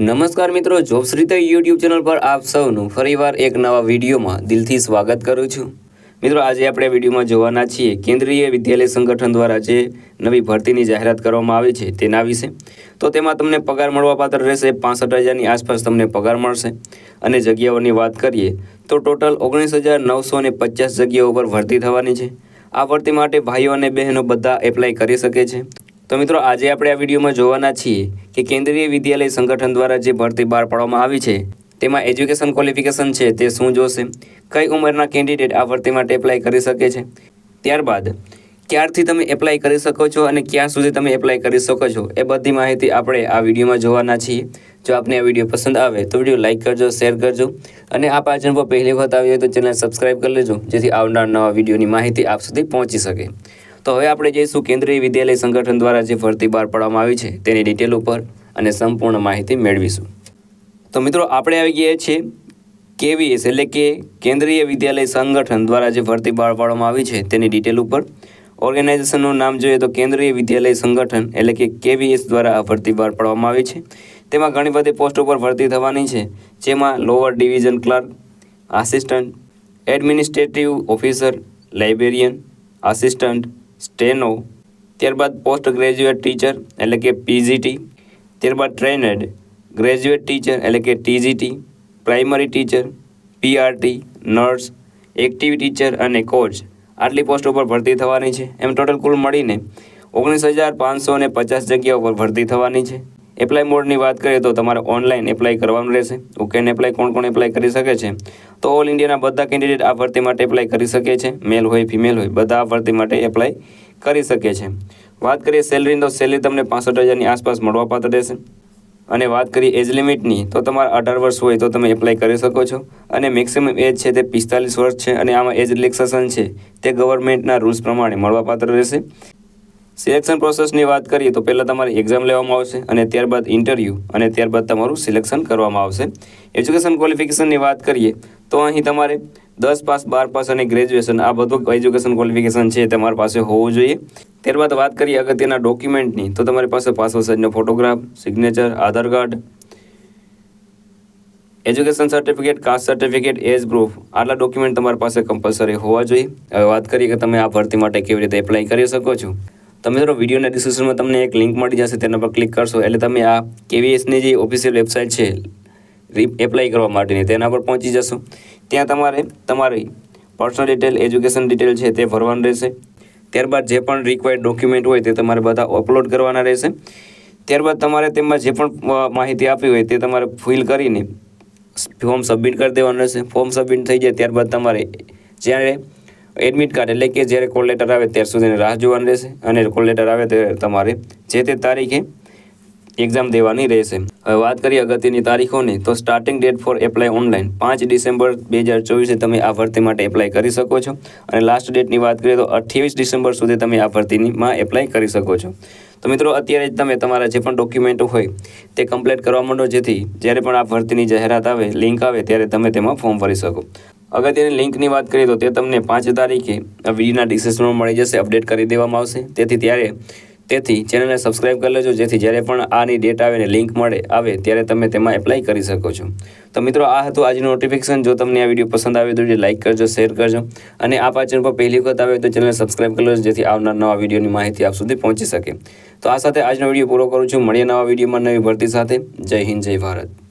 નમસ્કાર મિત્રો જોબ્સ રીતે યુટ્યુબ ચેનલ પર આપ સૌનું ફરીવાર એક નવા વિડીયોમાં દિલથી સ્વાગત કરું છું. મિત્રો, આજે આપણે વિડીયોમાં જોવાના છીએ કેન્દ્રીય વિદ્યાલય સંગઠન દ્વારા જે નવી ભરતીની જાહેરાત કરવામાં આવી છે તેના વિશે. તો તેમાં તમને પગાર મળવાપાત્ર રહેશે, પાસઠ હજારની આસપાસ તમને પગાર મળશે. અને જગ્યાઓની વાત કરીએ, તો ટોટલ ઓગણીસ હજાર નવસો ને પચાસ જગ્યાઓ પર ભરતી થવાની છે. આ ભરતી માટે ભાઈઓ અને બહેનો બધા એપ્લાય કરી શકે છે. તો મિત્રો, આજે આપણે આ વિડીયોમાં જોવાના છીએ કે કેન્દ્રીય વિદ્યાલય સંગઠન દ્વારા જે ભરતી બહાર પાડવામાં આવી છે, તેમાં એજ્યુકેશન ક્વોલિફિકેશન છે, તે શું જોશે, કઈ ઉંમરના કેન્ડિડેટ આ ભરતી માટે એપ્લાય કરી શકે છે, ત્યારબાદ ક્યારથી તમે એપ્લાય કરી શકો છો અને ક્યાં સુધી તમે એપ્લાય કરી શકો છો, એ બધી માહિતી આપણે આ વિડીયોમાં જોવાના છીએ. જો આપને આ વીડિયો પસંદ આવે તો વીડિયો લાઇક કરજો શેર કરજો અને આ પાચન પર પહેલી વખત આવી હોય તો ચેનલ સબસ્ક્રાઈબ કરી લેજો, જેથી આવનાર નવા વિડીયોની માહિતી આપ સુધી પહોંચી શકે. તો હવે આપણે જઈશું કેન્દ્રીય વિદ્યાલય સંગઠન દ્વારા જે ભરતી બહાર પાડવામાં આવી છે તેની ડિટેલ ઉપર અને સંપૂર્ણ માહિતી મેળવીશું. તો મિત્રો, આપણે આવી ગયા છીએ કેવીએસ એટલે કે કેન્દ્રીય વિદ્યાલય સંગઠન દ્વારા જે ભરતી બહાર પાડવામાં આવી છે તેની ડિટેલ ઉપર. ઓર્ગેનાઇઝેશનનું નામ જોઈએ તો કેન્દ્રીય વિદ્યાલય સંગઠન એટલે કે કેવીએસ દ્વારા આ ભરતી બહાર પાડવામાં આવી છે. તેમાં ઘણી બધી પોસ્ટ ઉપર ભરતી થવાની છે, જેમાં lower division clerk assistant administrative officer librarian assistant steno, ત્યારબાદ પોસ્ટ ગ્રેજ્યુએટ ટીચર એટલે કે પીજીટી, ત્યારબાદ ટ્રેનેડ ગ્રેજ્યુએટ ટીચર એટલે કે TGT, primary teacher, PRT, nurse active teacher અને કોચ. આટલી પોસ્ટ ઉપર ભરતી થવાની છે. એમ ટોટલ કુલ મળીને ઓગણીસ હજાર પાંચસો પચાસ જગ્યાઓ પર ભરતી થવાની છે. એપ્લાય મોડની વાત કરીએ તો તમારે ઓનલાઈન એપ્લાય કરવાનું રહેશે. ઓકેન એપ્લાય કોણ કોણ એપ્લાય કરી શકે છે? તો ઓલ ઇન્ડિયાના બધા કેન્ડિડેટ આ ભરતી માટે એપ્લાય કરી શકે છે. મેલ હોય ફિમેલ હોય, બધા આ ભરતી માટે એપ્લાય કરી શકે છે. વાત કરીએ સેલરીની તો સેલરી તમને પાસઠ હજારની આસપાસ મળવાપાત્ર રહેશે. અને વાત કરીએ એજ લિમિટની તો તમારે અઢાર વર્ષ હોય તો તમે એપ્લાય કરી શકો છો. અને મેક્સિમમ એજ છે તે પિસ્તાલીસ વર્ષ છે અને આમાં એજ રિલેક્સેશન છે તે ગવર્મેન્ટના રૂલ્સ પ્રમાણે મળવાપાત્ર રહેશે. સિલેક્શન પ્રોસેસની વાત કરીએ તો પહેલાં તમારી એક્ઝામ લેવામાં આવશે અને ત્યારબાદ ઇન્ટરવ્યૂ અને ત્યારબાદ તમારું સિલેક્શન કરવામાં આવશે. એજ્યુકેશન ક્વોલિફિકેશનની વાત કરીએ તો અહીં તમારે દસ પાસ, બાર પાસ અને ગ્રેજ્યુએશન આ બધું એજ્યુકેશન ક્વોલિફિકેશન છે તમારી પાસે હોવું જોઈએ. ત્યારબાદ વાત કરીએ અગત્યના ડોક્યુમેન્ટની તો તમારી પાસે passport સાઇઝનો photograph signature Aadhaar card education certificate caste certificate age proof આટલા ડોક્યુમેન્ટ તમારી પાસે કમ્પલસરી હોવા જોઈએ. હવે વાત કરીએ કે તમે આ ભરતી માટે કેવી રીતે એપ્લાય કરી શકો છો. તમે મિત્રો વિડીયોના ડિસ્ક્રિપ્શનમાં તમને એક લિંક મળી જશે, તેના પર ક્લિક કરશો. એટલે તમે આ કેવીએસની જે ઓફિશિયલ વેબસાઇટ છે એપ્લાય કરવા માટેની, તેના પર પહોંચી જશો. ત્યાં તમારે, તમારી પર્સનલ ડિટેલ એજ્યુકેશન ડિટેલ છે તે ભરવાનું રહેશે. ત્યારબાદ જે પણ રિક્વાયર્ડ ડોક્યુમેન્ટ હોય તે તમારે બધા અપલોડ કરવાના રહેશે. ત્યારબાદ તમારે તેમાં જે પણ માહિતી આપી હોય તે તમારે ફિલ કરીને ફોર્મ સબમિટ કરી દેવાનું રહેશે. ફોર્મ સબમિટ થઈ જાય, ત્યારબાદ તમારે જ્યારે એડમિટ કાર્ડ એટલે કે જ્યારે કોલ લેટર આવે ત્યાર સુધી રાહ જોવાની રહેશે અને કોલ લેટર આવે ત્યારે તમારે જે તે તારીખે એક્ઝામ દેવાની રહેશે. હવે વાત કરીએ અગત્યની તારીખોની, તો starting date for apply online પાંચ ડિસેમ્બર બે હજાર ચોવીસે તમે આ ભરતી માટે એપ્લાય કરી શકો છો. અને લાસ્ટ ડેટની વાત કરીએ તો અઠ્યાવીસ ડિસેમ્બર સુધી તમે આ ભરતીમાં એપ્લાય કરી શકો છો. તો મિત્રો, અત્યારે જ તમે તમારા જે પણ ડોક્યુમેન્ટો હોય તે કમ્પ્લીટ કરવા માંડો, જેથી જ્યારે પણ આ ભરતીની જાહેરાત આવે લિંક આવે, ત્યારે તમે તેમાં ફોર્મ ભરી શકો. અગત્યની લિંકની વાત કરીએ તો તે તમને પાંચ તારીખે વિડીયોના ડિસ્ક્રિપ્શનમાં મળી જશે, અપડેટ કરી દેવામાં આવશે. તેથી ત્યારે તેથી ચેનલને સબસ્ક્રાઇબ કરી લેજો, જેથી જ્યારે પણ આની ડેટ આવે ને લિંક મળે, આવે ત્યારે તમે તેમાં એપ્લાય કરી શકો છો. તો મિત્રો, આ હતું આજનું નોટિફિકેશન જો તમને આ વીડિયો પસંદ આવે તો લાઇક કરજો, શેર કરજો અને આ પાચન પર પહેલી વખત આવે તો ચેનલને સબસ્ક્રાઇબ કરી લેજો, જેથી આવનાર નવા વિડીયોની માહિતી આપ સુધી પહોંચી શકે. તો આ સાથે આજનો વીડિયો પૂરો કરું છું. મળીએ નવા વિડીયોમાં નવી ભરતી સાથે. જય હિન્દ, જય ભારત.